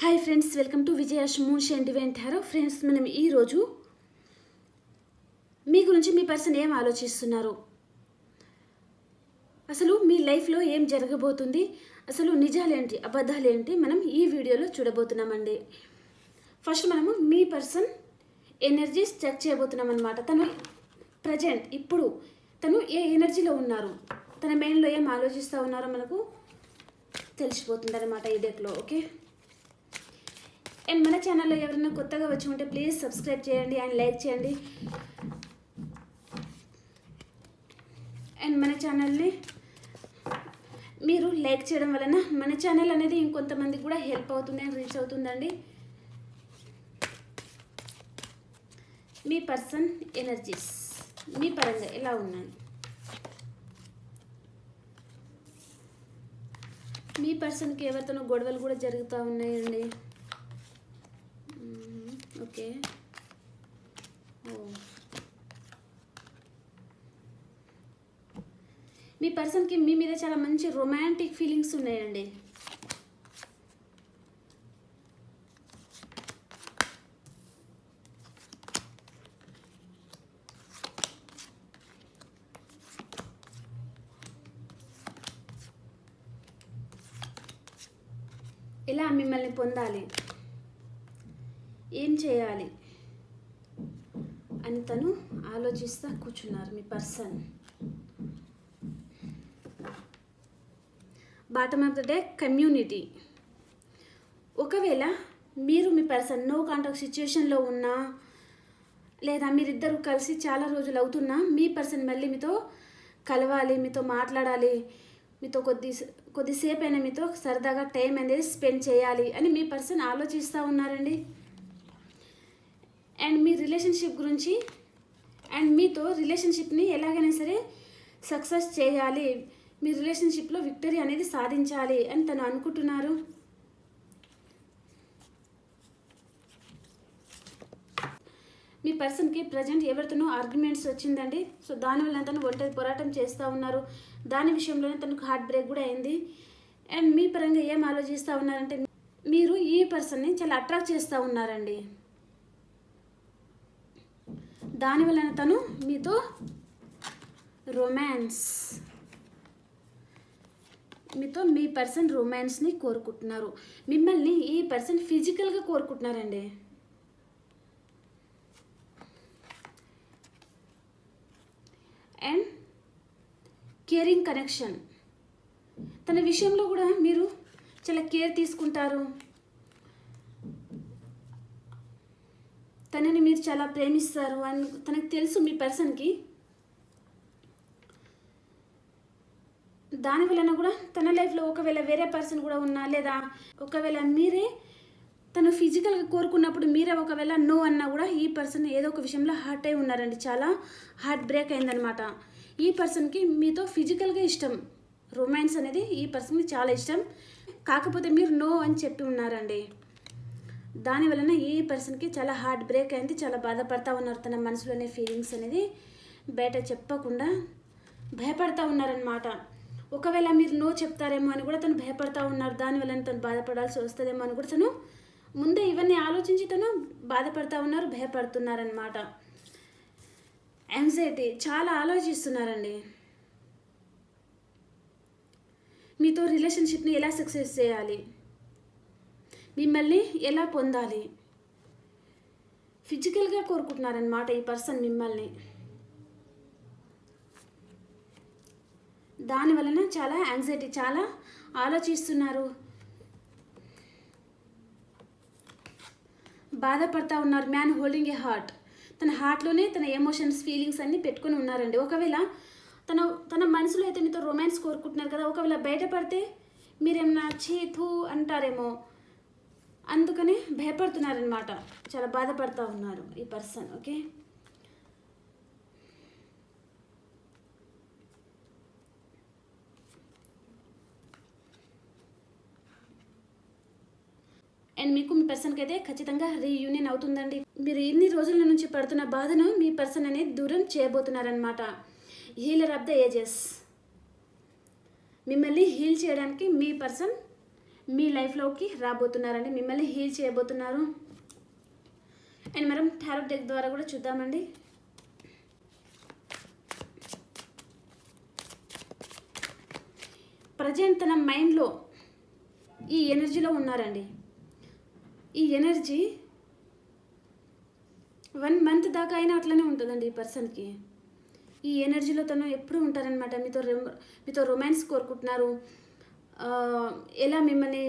Hi friends welcome to విజయాష్ moon and event friends మనం ఈరోజు మీ గురించి మీ పర్సన్ ఏం ఆలోచిస్తున్నారు? అసలు మీ లైఫ్లో ఏం జరగబోతుంది? అసలు నిజాలేంటి అబద్ధాలేంటి మనం ఈ వీడియోలో చూడబోతున్నామండి. ఫస్ట్ మనము మీ పర్సన్ ఎనర్జీస్ చెక్ చేయబోతున్నాం అనమాట తను ప్రజెంట్ ఇప్పుడు తను ఏ ఎనర్జీలో ఉన్నారు? తన మెయిన్లో ఏం ఆలోచిస్తూ ఉన్నారో మనకు తెలిసిపోతుంది అనమాట ఈ డేట్లో ఓకే అండ్ మన ఛానల్లో ఎవరైనా కొత్తగా వచ్చి ఉంటే ప్లీజ్ సబ్స్క్రైబ్ చేయండి అండ్ లైక్ చేయండి. అండ్ మన ఛానల్ని మీరు లైక్ చేయడం వలన మన ఛానల్ అనేది ఇంకొంతమందికి కూడా హెల్ప్ అవుతుంది అండ్ రీచ్ అవుతుందండి. మీ పర్సన్ ఎనర్జీస్ మీ పరంగా ఎలా ఉన్నాయి మీ పర్సన్కి ఎవరితోనో గొడవలు కూడా జరుగుతూ ఉన్నాయండి. ఓకే. ఓ. మీ పర్సన్కి మీ మీద చాలా మంచి రొమాంటిక్ ఫీలింగ్స్ ఉన్నాయండి. ఎలా మిమ్మల్ని పొందాలి? ఏం చేయాలి? అని తను ఆలోచిస్తా కూర్చున్నారు మీ person. Bottom of the day community. ఒకవేళ మీరు మీ పర్సన్ నో కాంటాక్ట్ సిచ్యువేషన్లో ఉన్నా లేదా మీరిద్దరు కలిసి చాలా రోజులు అవుతున్నా మీ పర్సన్ మళ్ళీ మీతో కలవాలి మీతో మాట్లాడాలి మీతో కొద్ది కొద్దిసేపు అయినా మీతో సరదాగా టైం అనేది స్పెండ్ చేయాలి అని మీ పర్సన్ ఆలోచిస్తూ ఉన్నారండి. అండ్ మీ రిలేషన్షిప్ గురించి అండ్ మీతో రిలేషన్షిప్ని ఎలాగైనా సరే సక్సెస్ చేయాలి. మీ రిలేషన్షిప్లో విక్టరీ అనేది సాధించాలి అని తను అనుకుంటున్నారు. మీ పర్సన్కి ప్రజెంట్ ఎవరితోనో ఆర్గ్యుమెంట్స్ వచ్చిందండి. సో దానివల్ల తను ఒంటరి పోరాటం చేస్తూ ఉన్నారు. దాని విషయంలోనే తనకు హార్ట్ బ్రేక్ కూడా అయింది. అండ్ మీ పరంగా ఏం ఆలోచిస్తూ ఉన్నారంటే మీరు ఈ పర్సన్ని చాలా అట్రాక్ట్ చేస్తూ ఉన్నారండి. దానివలన తను మీతో రొమాన్స్ మీతో మీ పర్సన్ రొమాన్స్ని కోరుకుంటున్నారు. మిమ్మల్ని ఈ పర్సన్ ఫిజికల్గా కోరుకుంటున్నారండి. అండ్ కేరింగ్ కనెక్షన్ తన విషయంలో కూడా మీరు చాలా కేర్ తీసుకుంటారు. తనని మీరు చాలా ప్రేమిస్తారు అని తనకు తెలుసు మీ పర్సన్కి. దాని వలన కూడా తన లైఫ్లో ఒకవేళ వేరే పర్సన్ కూడా ఉన్నా లేదా ఒకవేళ మీరే తను ఫిజికల్గా కోరుకున్నప్పుడు మీరే ఒకవేళ నో అన్నా కూడా ఈ పర్సన్ ఏదో ఒక విషయంలో హర్ట్ అయి ఉన్నారండి. చాలా హార్ట్ బ్రేక్ అయిందనమాట ఈ పర్సన్కి మీతో ఫిజికల్గా ఇష్టం. రొమాన్స్ అనేది ఈ పర్సన్కి చాలా ఇష్టం. కాకపోతే మీరు నో అని చెప్పి ఉన్నారండి. దాని వలన ఈ పర్సన్కి చాలా హార్ట్ బ్రేక్ అయింది చాలా బాధపడతా ఉన్నారు. తన మనసులోనే ఫీలింగ్స్ అనేది బయట చెప్పకుండా భయపడతా ఉన్నారనమాట ఒకవేళ మీరు నో చెప్తారేమో అని కూడా తను భయపడతా ఉన్నారు. దానివల్ల తను బాధపడాల్సి వస్తుందేమో అని కూడా తను ముందే ఇవన్నీ ఆలోచించి తను బాధపడతా ఉన్నారు భయపడుతున్నారనమాట యాంగ్జైటీ చాలా ఆలోచిస్తున్నారండి. మీతో రిలేషన్షిప్ని ఎలా సక్సెస్ చేయాలి? మిమ్మల్ని ఎలా పొందాలి? ఫిజికల్గా కోరుకుంటున్నారనమాట ఈ పర్సన్ మిమ్మల్ని. దాని వలన చాలా యాంగ్జైటీ చాలా ఆలోచిస్తున్నారు. బాధపడతా ఉన్నారు. మ్యాన్ హోల్డింగ్ ఏ హార్ట్ తన హార్ట్లోనే తన ఎమోషన్స్ ఫీలింగ్స్ అన్నీ పెట్టుకొని ఉన్నారండి. ఒకవేళ తన తన మనసులో అయితే మీతో రొమాన్స్ కోరుకుంటున్నారు కదా ఒకవేళ బయటపడితే మీరేమన్నా చేతు అంటారేమో? అందుకనే భయపడుతున్నారనమాట చాలా బాధపడుతూ ఉన్నారు ఈ పర్సన్ ఓకే? అండ్ మీకు మీ పర్సన్కి అయితే ఖచ్చితంగా రీయూనియన్ అవుతుందండి. మీరు ఇన్ని రోజుల నుంచి పడుతున్న బాధను మీ పర్సన్ అనేది దూరం చేయబోతున్నారనమాట హీలర్ ఆఫ్ ద ఏజెస్. మిమ్మల్ని హీల్ చేయడానికి మీ పర్సన్ మీ లైఫ్లోకి రాబోతున్నారండి. మిమ్మల్ని హీల్ చేయబోతున్నారు. అండ్ మనం టారో డెక్ ద్వారా కూడా చూద్దామండి. ప్రజెంట్ తన మైండ్లో ఈ ఎనర్జీలో ఉన్నారండి. ఈ ఎనర్జీ వన్ మంత్ దాకా అయినా అట్లనే ఉంటుందండి ఈ పర్సన్కి. ఈ ఎనర్జీలో తను ఎప్పుడు ఉంటారనమాట మీతో మీతో రొమాన్స్ కోరుకుంటున్నారు. ఎలా మిమ్మల్ని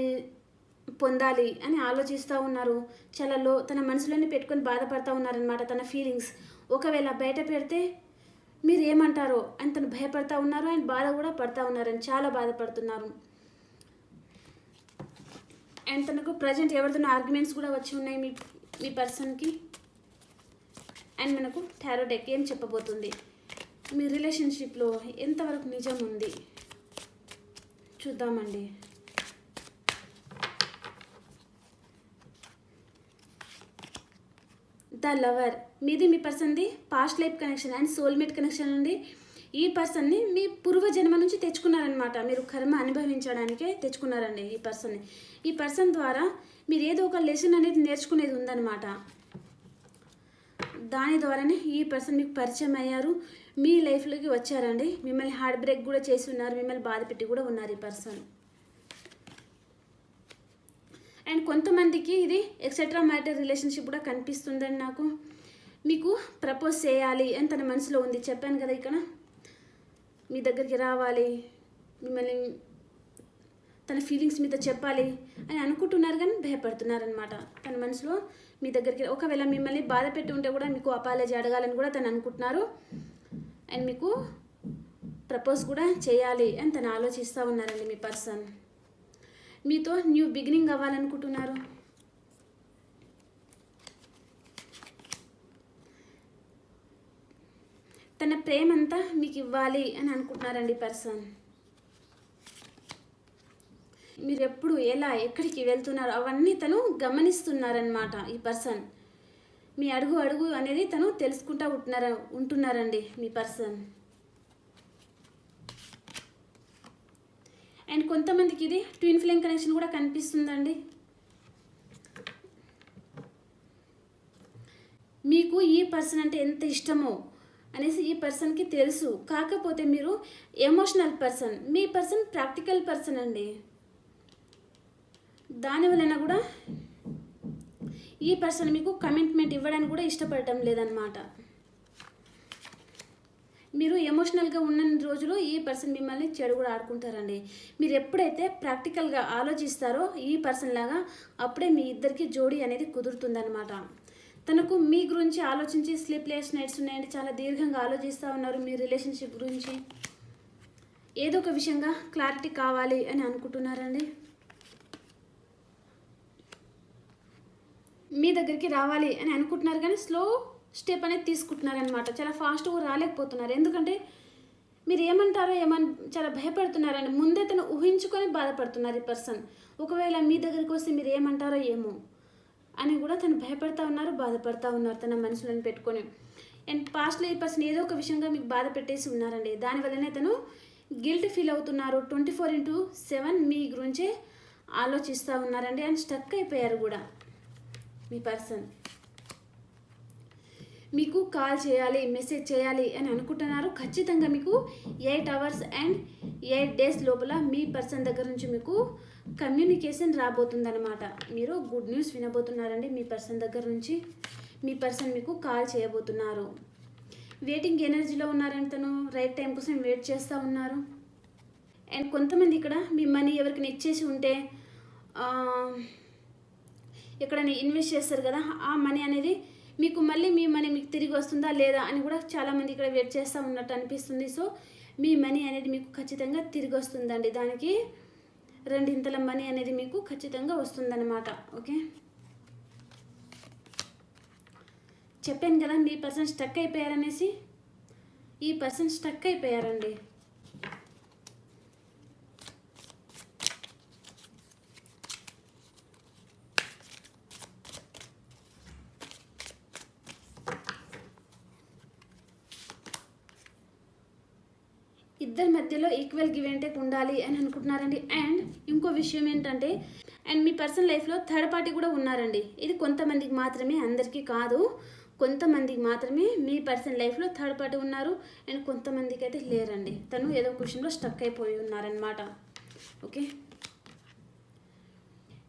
పొందాలి అని ఆలోచిస్తూ ఉన్నారు. చాలా లో తన మనసులోనే పెట్టుకొని బాధపడతా ఉన్నారనమాట తన ఫీలింగ్స్ ఒకవేళ బయట పెడితే మీరు ఏమంటారో అని తను భయపడతా ఉన్నారు అండ్ బాధ కూడా పడతా ఉన్నారని చాలా బాధపడుతున్నారు. అండ్ తనకు ప్రజెంట్ ఎవరితోనో ఆర్గ్యుమెంట్స్ కూడా వచ్చి ఉన్నాయి మీ మీ పర్సన్కి అండ్ మనకు టారో డెక్ ఏం చెప్పబోతుంది? మీ రిలేషన్షిప్లో ఎంతవరకు నిజం ఉంది? చూద్దామండి. The lover. మీది మీ పర్సన్ది past life connection and soulmate connection అండి. ఈ పర్సన్ని మీ పూర్వ జన్మ నుంచి తెచ్చుకున్నారనమాట మీరు కర్మ అనుభవించడానికే తెచ్చుకున్నారండి ఈ పర్సన్ని. ఈ పర్సన్ ద్వారా మీరు ఏదో ఒక లెసన్ అనేది నేర్చుకునేది ఉందన్నమాట. దాని ద్వారానే ఈ పర్సన్ మీకు పరిచయం అయ్యారు. మీ లైఫ్లోకి వచ్చారండి. మిమ్మల్ని హార్ట్ బ్రేక్ కూడా చేసి ఉన్నారు. మిమ్మల్ని బాధ పెట్టి కూడా ఉన్నారు ఈ పర్సన్. అండ్ కొంతమందికి ఇది ఎక్సెట్రా మ్యాటర్ రిలేషన్షిప్ కూడా కనిపిస్తుందండి నాకు. మీకు ప్రపోజ్ చేయాలి అని తన మనసులో ఉంది. చెప్పాను కదా ఇక్కడ. మీ దగ్గరికి రావాలి. మిమ్మల్ని తన ఫీలింగ్స్ మీతో చెప్పాలి అని అనుకుంటున్నారు కానీ భయపడుతున్నారనమాట తన మనసులో మీ దగ్గరికి ఒకవేళ మిమ్మల్ని బాధ పెట్టి ఉంటే కూడా మీకు అపాలజీ అడగాలని కూడా తను అనుకుంటున్నారు. అండ్ మీకు ప్రపోజ్ కూడా చేయాలి అని తను ఆలోచిస్తూ ఉన్నారండి మీ పర్సన్. మీతో న్యూ బిగినింగ్ అవ్వాలనుకుంటున్నారు. తన ప్రేమంతా మీకు ఇవ్వాలి అని అనుకుంటున్నారండి పర్సన్. మీరు ఎప్పుడు ఎలా ఎక్కడికి వెళ్తున్నారు? అవన్నీ తను గమనిస్తున్నారనమాట ఈ పర్సన్. మీ అడుగు అడుగు అనేది తను తెలుసుకుంటా ఉంటున్నార ఉంటున్నారండి మీ పర్సన్. అండ్ కొంతమందికి ఇది ట్విన్ ఫ్లేమ్ కనెక్షన్ కూడా కనిపిస్తుందండి. మీకు ఈ పర్సన్ అంటే ఎంత ఇష్టమో అనేసి ఈ పర్సన్కి తెలుసు. కాకపోతే మీరు ఎమోషనల్ పర్సన్ మీ పర్సన్ ప్రాక్టికల్ పర్సన్ అండి. దానివలన కూడా ఈ పర్సన్ మీకు కమిట్మెంట్ ఇవ్వడానికి కూడా ఇష్టపడటం లేదనమాట మీరు ఎమోషనల్గా ఉన్న రోజులు ఈ పర్సన్ మిమ్మల్ని చెడు కూడా ఆడుకుంటారండి. మీరు ఎప్పుడైతే ప్రాక్టికల్గా ఆలోచిస్తారో ఈ పర్సన్ లాగా అప్పుడే మీ ఇద్దరికి జోడీ అనేది కుదురుతుందనమాట తనకు మీ గురించి ఆలోచించి స్లీప్లెస్ నైట్స్ ఉన్నాయండి చాలా దీర్ఘంగా ఆలోచిస్తూ ఉన్నారు మీ రిలేషన్షిప్ గురించి. ఏదో ఒక విషయంగా క్లారిటీ కావాలి అని అనుకుంటున్నారండి? మీ దగ్గరికి రావాలి అని అనుకుంటున్నారు కానీ స్లో స్టెప్ అనేది తీసుకుంటున్నారనమాట చాలా ఫాస్ట్గా రాలేకపోతున్నారు. ఎందుకంటే మీరు ఏమంటారో ఏమని చాలా భయపడుతున్నారని ముందే తను ఊహించుకొని బాధపడుతున్నారు ఈ పర్సన్ ఒకవేళ మీ దగ్గరికి వస్తే మీరు ఏమంటారో ఏమో అని కూడా తను భయపడతా ఉన్నారు బాధపడతా ఉన్నారు తన మనసులను పెట్టుకొని. అండ్ పాస్ట్లో ఈ పర్సన్ ఏదో ఒక విషయంగా మీకు బాధ పెట్టేసి ఉన్నారండి. దానివల్లనే తను గిల్ట్ ఫీల్ అవుతున్నారు. ట్వంటీ ఫోర్ ఇంటూ సెవెన్ మీ గురించే ఆలోచిస్తూ ఉన్నారండి. అండ్ స్టక్ అయిపోయారు కూడా. మీ పర్సన్. మీకు కాల్ చేయాలి మెసేజ్ చేయాలి అని అనుకుంటున్నారు ఖచ్చితంగా మీకు eight hours and eight days లోపల మీ పర్సన్ దగ్గర నుంచి మీకు కమ్యూనికేషన్ రాబోతుందనమాట మీరు గుడ్ న్యూస్ వినబోతున్నారండి మీ పర్సన్ దగ్గర నుంచి. మీ పర్సన్ మీకు కాల్ చేయబోతున్నారు. వెయిటింగ్ ఎనర్జీలో ఉన్నారని తను రైట్ టైం కోసం వెయిట్ చేస్తూ ఉన్నారు. అండ్ కొంతమంది ఇక్కడ మీ మనీ ఎవరికైనా ఇచ్చేసి ఉంటే ఎక్కడైనా ఇన్వెస్ట్ చేస్తారు కదా ఆ మనీ అనేది మీకు మళ్ళీ మీ మనీ మీకు తిరిగి వస్తుందా లేదా అని కూడా చాలామంది ఇక్కడ వెయిట్ చేస్తూ ఉన్నట్టు అనిపిస్తుంది. సో మీ మనీ అనేది మీకు ఖచ్చితంగా తిరిగి వస్తుందండి. దానికి రెండింతల మనీ అనేది మీకు ఖచ్చితంగా వస్తుందన్నమాట. ఓకే? చెప్పాను కదా మీ పర్సన్ స్టక్ అయిపోయారనేసి? ఈ పర్సన్ స్టక్ అయిపోయారండి. ఈక్వల్ గివ్ అండ్ టేక్ ఉండాలి అని అనుకుంటున్నారండి. అండ్ ఇంకో విషయం ఏంటంటే అండ్ మీ పర్సనల్ లైఫ్లో థర్డ్ పార్టీ కూడా ఉన్నారండి. ఇది కొంతమందికి మాత్రమే అందరికీ కాదు. కొంతమందికి మాత్రమే మీ పర్సనల్ లైఫ్లో థర్డ్ పార్టీ ఉన్నారు. అండ్ కొంతమందికి అయితే లేరండి. తను ఏదో ఒక విషయంలో స్టక్ అయిపోయి ఉన్నారనమాట ఓకే?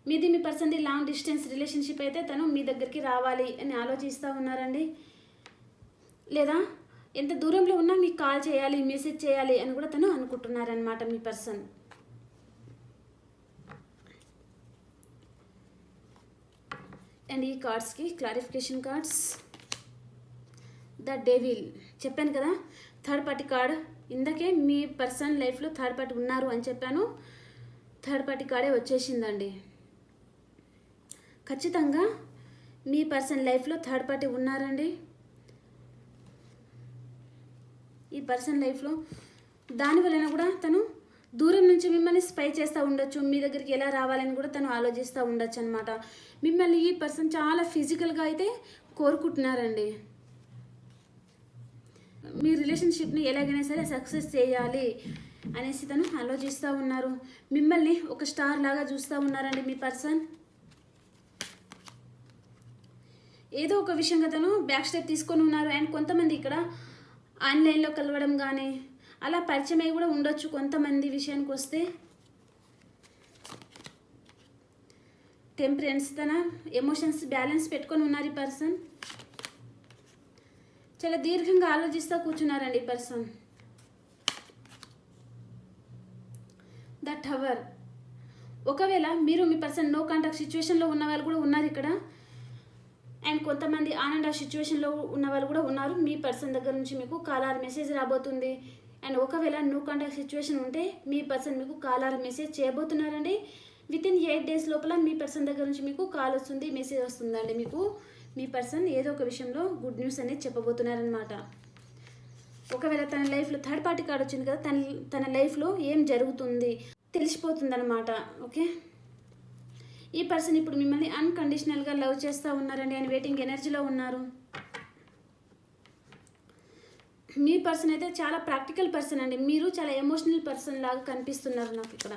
మీది మీ పర్సన్ది లాంగ్ డిస్టెన్స్ రిలేషన్షిప్ అయితే తను మీ దగ్గరికి రావాలి అని ఆలోచిస్తూ ఉన్నారండి. లేదా? ఎంత దూరంలో ఉన్నా మీకు కాల్ చేయాలి మెసేజ్ చేయాలి అని కూడా తను అనుకుంటున్నారనమాట మీ పర్సన్. అండ్ ఈ కార్డ్స్కి క్లారిఫికేషన్ కార్డ్స్. The devil. చెప్పాను కదా థర్డ్ పార్టీ కార్డ్. ఇందాకే మీ పర్సన్ లైఫ్లో థర్డ్ పార్టీ ఉన్నారు అని చెప్పాను. థర్డ్ పార్టీ కార్డే వచ్చేసిందండి. ఖచ్చితంగా మీ పర్సన్ లైఫ్లో థర్డ్ పార్టీ ఉన్నారండి. ఈ పర్సన్ లైఫ్లో. దానివలన కూడా తను దూరం నుంచి మిమ్మల్ని స్పై చేస్తూ ఉండొచ్చు మీ దగ్గరికి ఎలా రావాలని కూడా తను ఆలోచిస్తూ ఉండొచ్చు అనమాట మిమ్మల్ని ఈ పర్సన్ చాలా ఫిజికల్గా అయితే కోరుకుంటున్నారండి. మీ రిలేషన్షిప్ని ఎలాగైనా సరే సక్సెస్ చేయాలి అనేసి తను ఆలోచిస్తూ ఉన్నారు. మిమ్మల్ని ఒక స్టార్ లాగా చూస్తూ ఉన్నారండి మీ పర్సన్. ఏదో ఒక విషయంగా తను బ్యాక్ స్టెప్ తీసుకొని ఉన్నారు. అండ్ కొంతమంది ఇక్కడ ఆన్లైన్లో కలవడం కానీ అలా పరిచయం అయి కూడా ఉండొచ్చు కొంతమంది విషయానికి వస్తే. టెంపరెన్స్ తన ఎమోషన్స్ బ్యాలెన్స్ పెట్టుకొని ఉన్నారు ఈ పర్సన్. చాలా దీర్ఘంగా ఆలోచిస్తూ కూర్చున్నారండి ఈ పర్సన్. The tower. ఒకవేళ మీరు మీ పర్సన్ నో కాంటాక్ట్ సిచ్యువేషన్లో ఉన్న వాళ్ళు కూడా ఉన్నారు ఇక్కడ. అండ్ కొంతమంది ఆనంద సిచ్యువేషన్లో ఉన్న వాళ్ళు కూడా ఉన్నారు. మీ పర్సన్ దగ్గర నుంచి మీకు కాలార్ మెసేజ్ రాబోతుంది. అండ్ ఒకవేళ నో కాంటాక్ట్ సిచ్యువేషన్ ఉంటే మీ పర్సన్ మీకు కాలార్ మెసేజ్ చేయబోతున్నారండి. విత్ ఇన్ ఎయిట్ డేస్ లోపల మీ పర్సన్ దగ్గర నుంచి మీకు కాల్ వస్తుంది మెసేజ్ వస్తుందండి మీకు. మీ పర్సన్ ఏదో ఒక విషయంలో గుడ్ న్యూస్ అనేది చెప్పబోతున్నారనమాట ఒకవేళ తన లైఫ్లో థర్డ్ పార్టీ కార్డ్ వచ్చింది కదా తన తన లైఫ్లో ఏం జరుగుతుంది తెలిసిపోతుందనమాట ఓకే ఈ పర్సన్ ఇప్పుడు మిమ్మల్ని అన్కండిషనల్గా లవ్ చేస్తూ ఉన్నారండి ఆయన వెయిటింగ్ ఎనర్జీలో ఉన్నారు. మీ పర్సన్ అయితే చాలా ప్రాక్టికల్ పర్సన్ అండి. మీరు చాలా ఎమోషనల్ పర్సన్ లాగా కనిపిస్తున్నారు నాకు ఇక్కడ.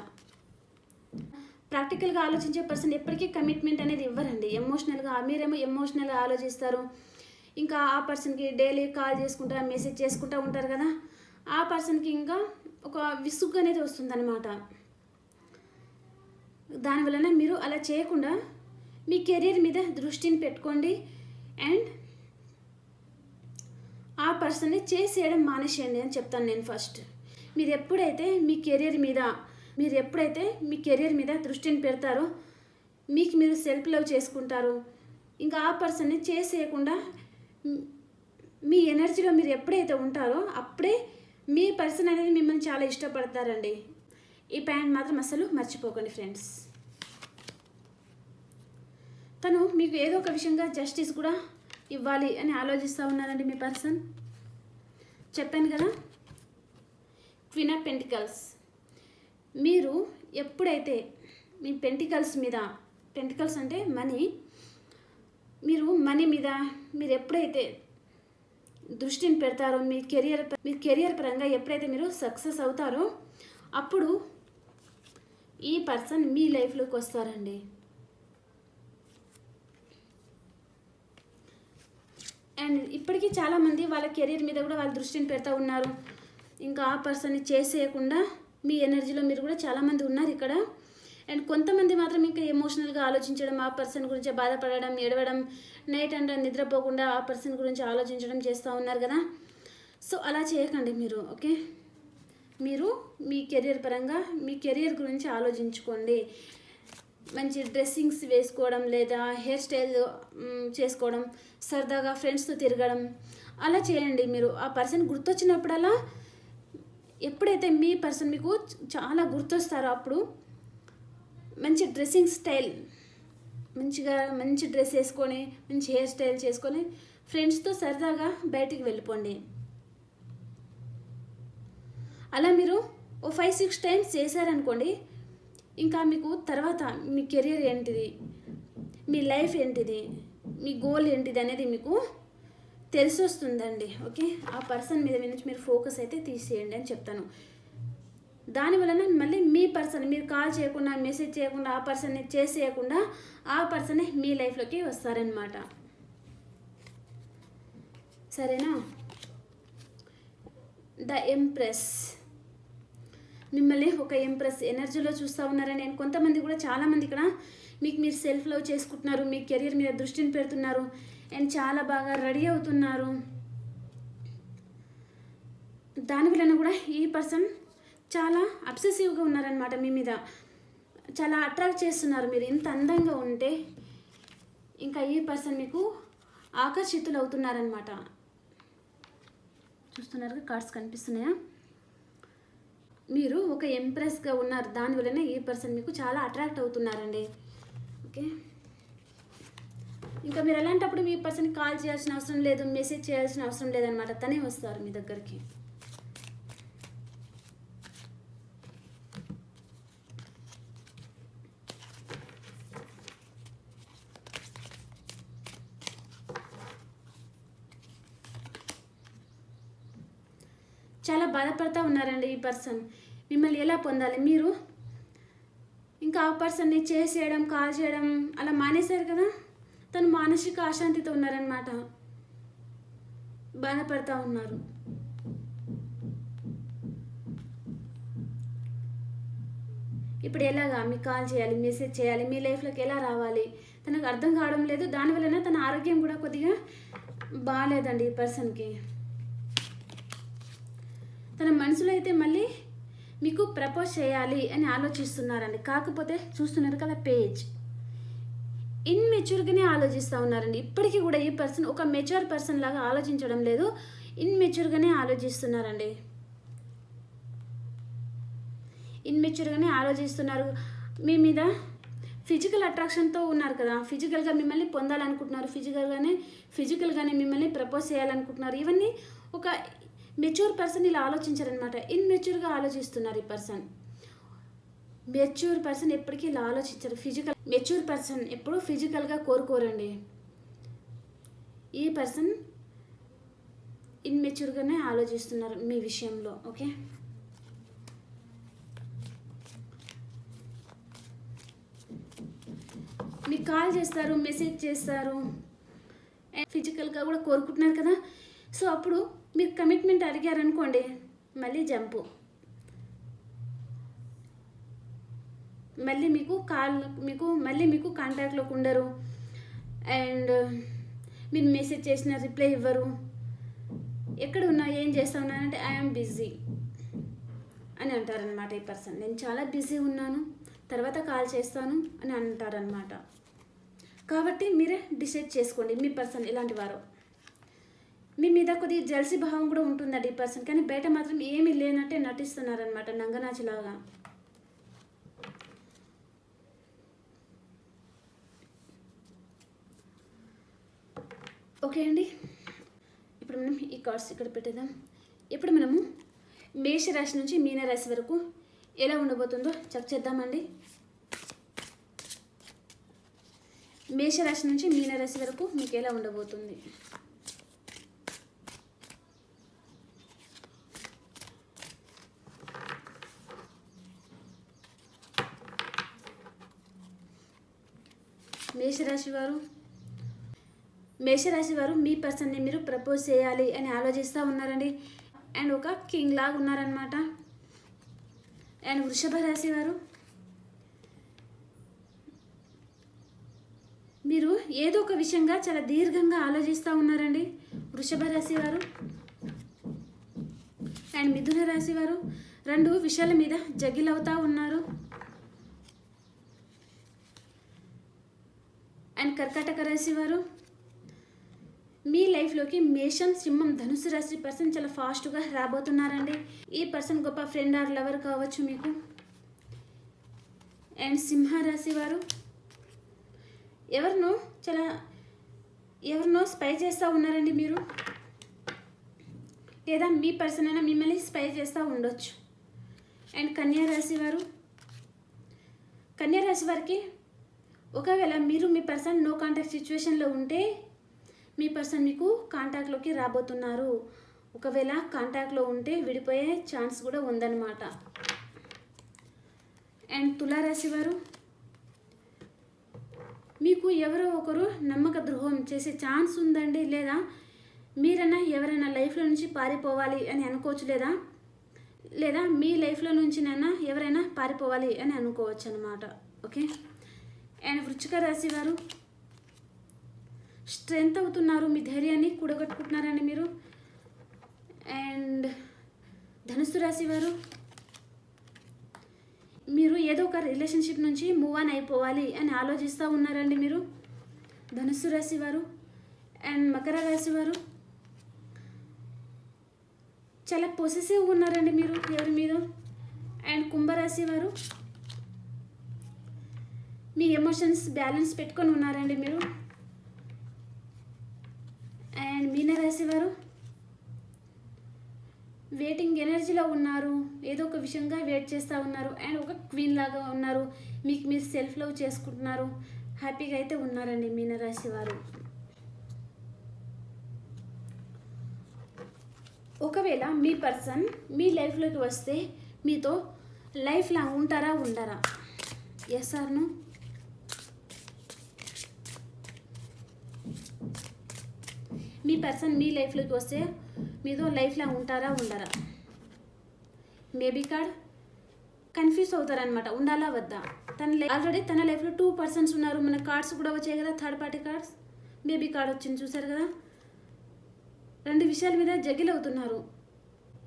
ప్రాక్టికల్గా ఆలోచించే పర్సన్ ఎప్పటికీ కమిట్మెంట్ అనేది ఇవ్వరండి. ఎమోషనల్గా మీరేమో ఎమోషనల్గా ఆలోచిస్తారు. ఇంకా ఆ పర్సన్కి డైలీ కాల్ చేసుకుంటా మెసేజ్ చేసుకుంటూ ఉంటారు కదా. ఆ పర్సన్కి ఇంకా ఒక విసుగు అనేది వస్తుందన్నమాట. దానివలన మీరు అలా చేయకుండా మీ కెరీర్ మీద దృష్టిని పెట్టుకోండి. అండ్ ఆ పర్సన్ని చేసేయడం మానేసేయండి అని చెప్తాను నేను ఫస్ట్. మీరు ఎప్పుడైతే మీ కెరీర్ మీద మీరు ఎప్పుడైతే మీ కెరీర్ మీద దృష్టిని పెడతారో మీకు మీరు సెల్ఫ్ లవ్ చేసుకుంటారు. ఇంకా ఆ పర్సన్ని చేసేయకుండా మీ ఎనర్జీలో మీరు ఎప్పుడైతే ఉంటారో అప్పుడే మీ పర్సన్ అనేది మిమ్మల్ని చాలా ఇష్టపడతారండి. ఈ ప్యాంట్ మాత్రం అసలు మర్చిపోకండి ఫ్రెండ్స్. తను మీకు ఏదో ఒక విషయంగా జస్టిస్ కూడా ఇవ్వాలి అని ఆలోచిస్తూ ఉన్నారండి మీ పర్సన్ చెప్పాను కదా? క్విన్ ఆఫ్ పెంటికల్స్ మీరు ఎప్పుడైతే మీ పెంటికల్స్ మీద పెంటికల్స్ అంటే మనీ మీరు మనీ మీద మీరు ఎప్పుడైతే దృష్టిని పెడతారో మీ కెరియర్ మీ కెరియర్ పరంగా ఎప్పుడైతే మీరు సక్సెస్ అవుతారో అప్పుడు ఈ పర్సన్ మీ లైఫ్లోకి వస్తారండి. అండ్ ఇప్పటికీ చాలామంది వాళ్ళ కెరీర్ మీద కూడా వాళ్ళ దృష్టిని పెడతా ఉన్నారు. ఇంకా ఆ పర్సన్ని చేసేయకుండా మీ ఎనర్జీలో మీరు కూడా చాలామంది ఉన్నారు ఇక్కడ. అండ్ కొంతమంది మాత్రం ఇంకా ఎమోషనల్గా ఆలోచించడం ఆ పర్సన్ గురించి బాధపడడం ఏడవడం నైట్ అంతా నిద్రపోకుండా ఆ పర్సన్ గురించి ఆలోచించడం చేస్తూ ఉన్నారు కదా. సో అలా చేయకండి మీరు ఓకే? మీరు మీ కెరియర్ పరంగా మీ కెరియర్ గురించి ఆలోచించుకోండి. మంచి డ్రెస్సింగ్స్ వేసుకోవడం లేదా హెయిర్ స్టైల్ చేసుకోవడం సరదాగా ఫ్రెండ్స్తో తిరగడం అలా చేయండి మీరు. ఆ పర్సన్ గుర్తొచ్చినప్పుడల్లా ఎప్పుడైతే మీ పర్సన్ మీకు చాలా గుర్తొస్తారో అప్పుడు మంచి డ్రెస్సింగ్ స్టైల్ మంచిగా మంచి డ్రెస్ వేసుకొని మంచి హెయిర్ స్టైల్ చేసుకొని ఫ్రెండ్స్తో సరదాగా బయటికి వెళ్ళిపోండి. అలా మీరు ఓ ఫైవ్ సిక్స్ టైమ్స్ చేశారనుకోండి ఇంకా మీకు తర్వాత మీ కెరియర్ ఏంటిది? మీ లైఫ్ ఏంటిది? మీ గోల్ ఏంటిది అనేది మీకు తెలిసి వస్తుందండి ఓకే? ఆ పర్సన్ మీద నుంచి మీరు ఫోకస్ అయితే తీసేయండి అని చెప్తాను. దాని వలన మళ్ళీ మీ పర్సన్ మీరు కాల్ చేయకుండా మెసేజ్ చేయకుండా ఆ పర్సన్ని చేసేయకుండా ఆ పర్సనే మీ లైఫ్లోకి వస్తారనమాట సరేనా? The empress. మిమ్మల్ని ఒక ఎంప్రెస్ ఎనర్జీలో చూస్తూ ఉన్నారని నేను కొంతమంది కూడా చాలామంది ఇక్కడ మీకు మీరు సెల్ఫ్ లవ్ చేసుకుంటున్నారు మీ కెరీర్ మీద దృష్టిని పెడుతున్నారు అండ్ చాలా బాగా రెడీ అవుతున్నారు. దాని వలన కూడా ఈ పర్సన్ చాలా అబ్సెసివ్గా ఉన్నారనమాట మీ మీద. చాలా అట్రాక్ట్ చేస్తున్నారు మీరు. ఇంత అందంగా ఉంటే ఇంకా ఈ పర్సన్ మీకు ఆకర్షితులు అవుతున్నారనమాట చూస్తున్నారు కార్డ్స్ కనిపిస్తున్నాయా? మీరు ఒక ఎంప్రెస్గా ఉన్నారు. దానివలన ఈ పర్సన్ మీకు చాలా అట్రాక్ట్ అవుతున్నారండి. ఓకే ఇంకా మీరు అలాంటప్పుడు మీ పర్సన్కి కాల్ చేయాల్సిన అవసరం లేదు మెసేజ్ చేయాల్సిన అవసరం లేదనమాట తనే వస్తారు మీ దగ్గరికి. చాలా బాధపడతా ఉన్నారండి ఈ పర్సన్. మిమ్మల్ని ఎలా పొందాలి? మీరు? ఇంకా ఆ పర్సన్ని చేసేయడం కాల్ చేయడం అలా మానేశారు కదా? తను మానసిక అశాంతితో ఉన్నారనమాట బాధపడతా ఉన్నారు. ఇప్పుడు ఎలాగా? మీకు కాల్ చేయాలి మెసేజ్ చేయాలి మీ లైఫ్లోకి ఎలా రావాలి? తనకు అర్థం కావడం లేదు. దానివలన తన ఆరోగ్యం కూడా కొద్దిగా బాగాలేదండి ఈ పర్సన్కి. తన మనసులో అయితే మళ్ళీ మీకు ప్రపోజ్ చేయాలి అని ఆలోచిస్తున్నారండి. కాకపోతే చూస్తున్నారు కదా పేజ్ ఇన్మెచ్యూర్గానే ఆలోచిస్తూ ఉన్నారండి. ఇప్పటికీ కూడా ఈ పర్సన్ ఒక మెచ్యూర్ పర్సన్ లాగా ఆలోచించడం లేదు. ఇన్మెచ్యూర్గానే ఆలోచిస్తున్నారండి. ఇన్మెచ్యూర్గానే ఆలోచిస్తున్నారు. మీ మీద ఫిజికల్ అట్రాక్షన్తో ఉన్నారు కదా. ఫిజికల్గా మిమ్మల్ని పొందాలనుకుంటున్నారు. ఫిజికల్గానే ఫిజికల్గానే మిమ్మల్ని ప్రపోజ్ చేయాలనుకుంటున్నారు. ఇవన్నీ ఒక మెచ్యూర్ పర్సన్ ఇలా ఆలోచించారనమాట. ఇన్మెచ్యూర్గా ఆలోచిస్తున్నారు ఈ పర్సన్ మెచ్యూర్ పర్సన్ ఎప్పటికీ ఇలా ఆలోచించరు. ఫిజికల్ మెచ్యూర్ పర్సన్ ఎప్పుడు ఫిజికల్గా కోరుకోరండి. ఈ పర్సన్ ఇన్మెచ్యూర్గానే ఆలోచిస్తున్నారు మీ విషయంలో ఓకే? మీకు కాల్ చేస్తారు మెసేజ్ చేస్తారు. ఫిజికల్గా కూడా కోరుకుంటున్నారు కదా. సో అప్పుడు మీరు కమిట్మెంట్ అడిగారనుకోండి మళ్ళీ జంపు. మళ్ళీ మీకు కాల్ మీకు మళ్ళీ మీకు కాంటాక్ట్లోకి ఉండరు. అండ్ మీరు మెసేజ్ చేసిన రిప్లై ఇవ్వరు. ఎక్కడ ఉన్నా ఏం చేస్తా ఉన్నానంటే ఐఎమ్ బిజీ అని అంటారనమాట ఈ పర్సన్ నేను చాలా బిజీ ఉన్నాను తర్వాత కాల్ చేస్తాను అని అంటారనమాట కాబట్టి మీరే డిసైడ్ చేసుకోండి మీ పర్సన్ ఇలాంటి వారు. మీ మీద కొద్దిగా జెల్సీ భావం కూడా ఉంటుందండి ఈ పర్సన్ కానీ బయట మాత్రం ఏమీ లేనట్టే నటిస్తున్నారనమాట నంగనాచిలాగా. ఓకే అండి. ఇప్పుడు మనం ఈ కార్డ్స్ ఇక్కడ పెట్టేద్దాం. ఇప్పుడు మనము మేషరాశి నుంచి మీనరాశి వరకు ఎలా ఉండబోతుందో చెక్ చేద్దామండి. మేషరాశి నుంచి మీనరాశి వరకు మీకు ఎలా ఉండబోతుంది? మేషరాశి వారు? మేషరాశి వారు మీ పర్సన్ని మీరు ప్రపోజ్ చేయాలి అని ఆలోచిస్తూ ఉన్నారండి. అండ్ ఒక కింగ్ లాగా ఉన్నారనమాట అండ్ వృషభ రాశి వారు? మీరు ఏదో ఒక విషయంగా చాలా దీర్ఘంగా ఆలోచిస్తూ ఉన్నారండి. వృషభ రాశి వారు? అండ్ మిథున రాశి వారు? రెండు విషయాల మీద జగిలవుతూ ఉన్నారు. అండ్ కర్కాటక రాశి వారు మీ లైఫ్లోకి మేషం సింహం ధనుసు రాశి పర్సన్ చాలా ఫాస్ట్గా రాబోతున్నారండి. ఈ పర్సన్ గొప్ప ఫ్రెండ్ ఆర్ లవర్ కావచ్చు మీకు? అండ్ సింహ రాశి వారు ఎవరినో చాలా ఎవరినో స్పై చేస్తూ ఉన్నారండి మీరు? లేదా మీ పర్సన్ అయినా మిమ్మల్ని స్పై చేస్తూ ఉండొచ్చు. అండ్ కన్యా రాశి వారు కన్యా రాశి వారికి ఒకవేళ మీరు మీ పర్సన్ నో కాంటాక్ట్ సిచ్యువేషన్లో ఉంటే మీ పర్సన్ మీకు కాంటాక్ట్లోకి రాబోతున్నారు. ఒకవేళ కాంటాక్ట్లో ఉంటే విడిపోయే ఛాన్స్ కూడా ఉందన్నమాట. అండ్ తులారాశి వారు మీకు ఎవరో ఒకరు నమ్మక ద్రోహం చేసే ఛాన్స్ ఉందండి లేదా? మీరైనా ఎవరైనా లైఫ్లో నుంచి పారిపోవాలి అని అనుకోవచ్చు లేదా? లేదా మీ లైఫ్లో నుంచినైనా ఎవరైనా పారిపోవాలి అని అనుకోవచ్చు అనమాట ఓకే? అండ్ వృచ్చిక రాశి వారు. స్ట్రెంగ్త్ అవుతున్నారు మీ ధైర్యాన్ని కూడగట్టుకుంటున్నారండి మీరు. అండ్ ధనుసు రాశి వారు మీరు ఏదో ఒక రిలేషన్షిప్ నుంచి మూవ్ ఆన్ అయిపోవాలి అని ఆలోచిస్తూ ఉన్నారండి మీరు. ధనుస్సు రాశి వారు అండ్ మకర రాశి వారు చాలా పొసెసివ్ ఉన్నారండి మీరు ఎవరి మీద. అండ్ కుంభరాశి వారు మీ ఎమోషన్స్ బ్యాలెన్స్ పెట్టుకొని ఉన్నారండి మీరు. అండ్ మీనరాశి వారు వెయిటింగ్ ఎనర్జీలో ఉన్నారు ఏదో ఒక విషయంగా వెయిట్ చేస్తూ ఉన్నారు అండ్ ఒక క్వీన్ లాగా ఉన్నారు మీకు మీరు సెల్ఫ్ లవ్ చేసుకుంటున్నారు హ్యాపీగా అయితే ఉన్నారండి మీనరాశి వారు. ఒకవేళ మీ పర్సన్ మీ లైఫ్లోకి వస్తే మీతో లైఫ్ లాంగ్ ఉంటారా ఉండరా? ఎస్ సార్ను మీ పర్సన్ మీ లైఫ్లోకి వస్తే మీతో లైఫ్లో ఉంటారా ఉండరా? మేబీ కార్డ్ కన్ఫ్యూజ్ అవుతారనమాట ఉండాలా వద్దా? తన ఆల్రెడీ తన లైఫ్లో టూ పర్సన్స్ ఉన్నారు. మన కార్డ్స్ కూడా వచ్చాయి కదా third party cards baby card వచ్చింది చూసారు కదా? రెండు విషయాల మీద జగిల్ అవుతున్నారు.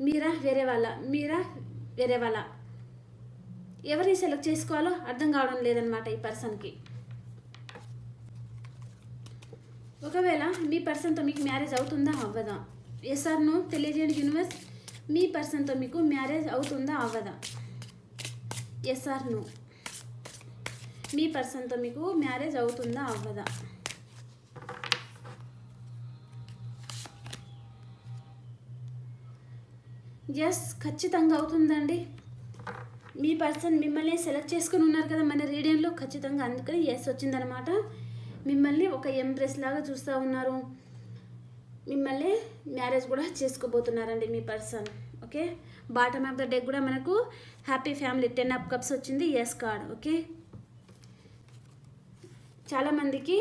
మీరా వేరే వాళ్ళ? మీరా వేరే వాళ్ళ? ఎవరిని సెలెక్ట్ చేసుకోవాలో అర్థం కావడం లేదనమాట ఈ పర్సన్కి ఒకవేళ మీ పర్సన్తో మీకు మ్యారేజ్ అవుతుందా? అవ్వదా? ఎస్ఆర్ నో తెలియజేయండి యూనివర్స్ మీ పర్సన్తో మీకు మ్యారేజ్ అవుతుందా? అవ్వదా? ఎస్ఆర్ నో మీ పర్సన్తో మీకు మ్యారేజ్ అవుతుందా? అవ్వదా? ఎస్ ఖచ్చితంగా అవుతుందండి. మీ పర్సన్ మిమ్మల్ని సెలెక్ట్ చేసుకుని ఉన్నారు కదా మన రీడియంలో? ఖచ్చితంగా. అందుకని ఎస్ వచ్చిందనమాట. మిమ్మల్ని ఒక ఎంప్రెస్ లాగా చూస్తూ ఉన్నారు. మిమ్మల్ని మ్యారేజ్ కూడా చేసుకోబోతున్నారండి మీ person okay bottom of the deck కూడా మనకు happy family ten of cups వచ్చింది ఎస్ కార్డ్ ఓకే చాలామందికి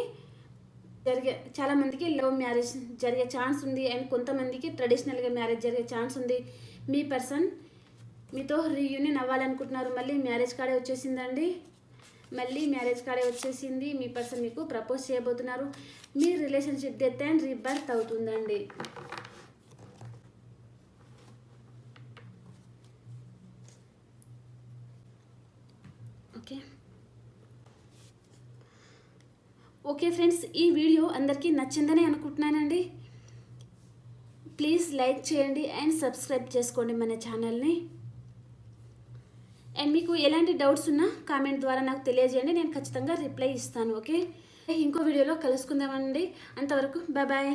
జరిగే చాలామందికి లవ్ మ్యారేజ్ జరిగే ఛాన్స్ ఉంది అండ్ కొంతమందికి ట్రెడిషనల్గా మ్యారేజ్ జరిగే ఛాన్స్ ఉంది. మీ పర్సన్ మీతో రీయూనియన్ అవ్వాలనుకుంటున్నారు మళ్ళీ మ్యారేజ్ కార్డే వచ్చేసిందండి. మళ్ళీ మ్యారేజ్ కార్డే వచ్చేసింది. మీ పర్సన్ మీకు ప్రపోజ్ చేయబోతున్నారు. మీ రిలేషన్షిప్ డెత్ అండ్ రీబర్త్ అవుతుందండి. ఓకే. ఓకే ఫ్రెండ్స్ ఈ వీడియో అందరికీ నచ్చిందని అనుకుంటున్నానండి. ప్లీజ్ లైక్ చేయండి అండ్ సబ్స్క్రైబ్ చేసుకోండి మన ఛానల్ని. అండ్ మీకు ఎలాంటి డౌట్స్ ఉన్నా కామెంట్ ద్వారా నాకు తెలియజేయండి. నేను ఖచ్చితంగా రిప్లై ఇస్తాను ఓకే ఇంకో వీడియోలో కలుసుకుందామండి. అంతవరకు బాయ్ బాయ్